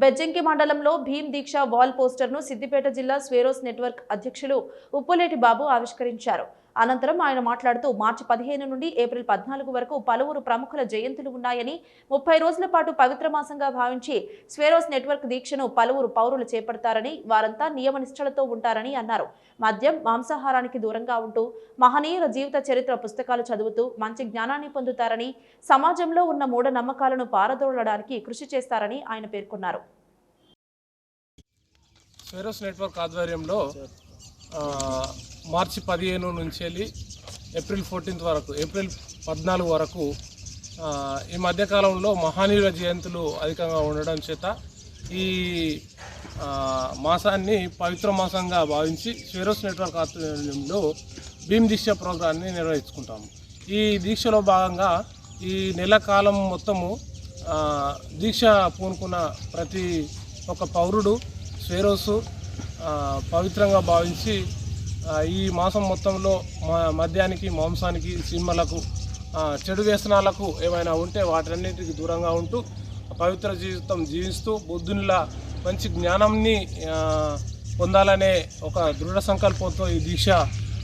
బెజ్జంకి మండలంలో భీమ్ దీక్ష వాల్ పోస్టర్ను సిద్దిపేట జిల్లా స్వేరోస్ నెట్వర్క్ అధ్యక్షులు ఉప్పులేటి బాబు ఆవిష్కరించారు. అనంతరం ఆయన మాట్లాడుతూ మార్చి పదిహేను నుండి ఏప్రిల్ పద్నాలుగు వరకు పలువురు ప్రముఖుల జయంతులు ఉన్నాయని ముప్పై రోజుల పాటు పవిత్ర మాసంగా భావించి స్వేరోస్ నెట్వర్క్ దీక్షను పలువురు పౌరులు చేపడతారని వారంతా నియమనిష్టలతో ఉంటారని అన్నారు. మద్యం మాంసాహారానికి దూరంగా ఉంటూ మహనీయుల జీవిత చరిత్ర పుస్తకాలు చదువుతూ మంచి జ్ఞానాన్ని పొందుతారని సమాజంలో ఉన్న మూఢనమ్మకాలను పారదోలడానికి కృషి చేస్తారని ఆయన పేర్కొన్నారు. స్వేరోస్ నెట్వర్క్ ఆధ్వర్యంలో మార్చి పదిహేను నుంచి వెళ్ళి ఏప్రిల్ ఫోర్టీన్త్ వరకు ఏప్రిల్ పద్నాలుగు వరకు ఈ మధ్యకాలంలో మహానీయుల జయంతులు అధికంగా ఉండడం చేత ఈ మాసాన్ని పవిత్ర మాసంగా భావించి స్వెరోస్ నెట్వర్క్ ఆధ్వర్యంలో భీమ్ దీక్ష ప్రోగ్రాన్ని నిర్వహించుకుంటాము ఈ దీక్షలో భాగంగా ఈ నెల కాలం మొత్తము దీక్ష పూనుకున్న ప్రతి ఒక్క పౌరుడు స్వేరోసు పవిత్రంగా భావించి ఈ మాసం మొత్తంలో మ- మద్యానికి మాంసానికి సినిమలకు చెడు వ్యసనాలకు ఏమైనా ఉంటే వాటన్నిటికి దూరంగా ఉంటూ పవిత్ర జీవితం జీవిస్తూ బుద్ధునిలా మంచి జ్ఞానంని పొందాలనే ఒక దృఢ సంకల్పంతో ఈ దీక్ష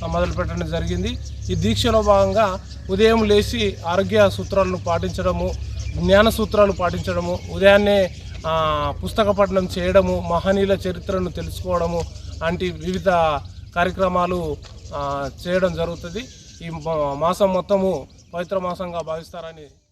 మొదలుపెట్టడం జరిగింది. ఈ దీక్షలో భాగంగా ఉదయం లేచి ఆరోగ్య సూత్రాలను పాటించడము జ్ఞాన సూత్రాలు పాటించడము ఉదయాన్నే పుస్తక పఠనం చేయడము మహనీయుల చరిత్రను తెలుసుకోవడము అంటే వివిధ కార్యక్రమాలు చేయడం జరుగుతుంది. ఈ మాసం మొత్తము పవిత్ర మాసంగా భావిస్తారని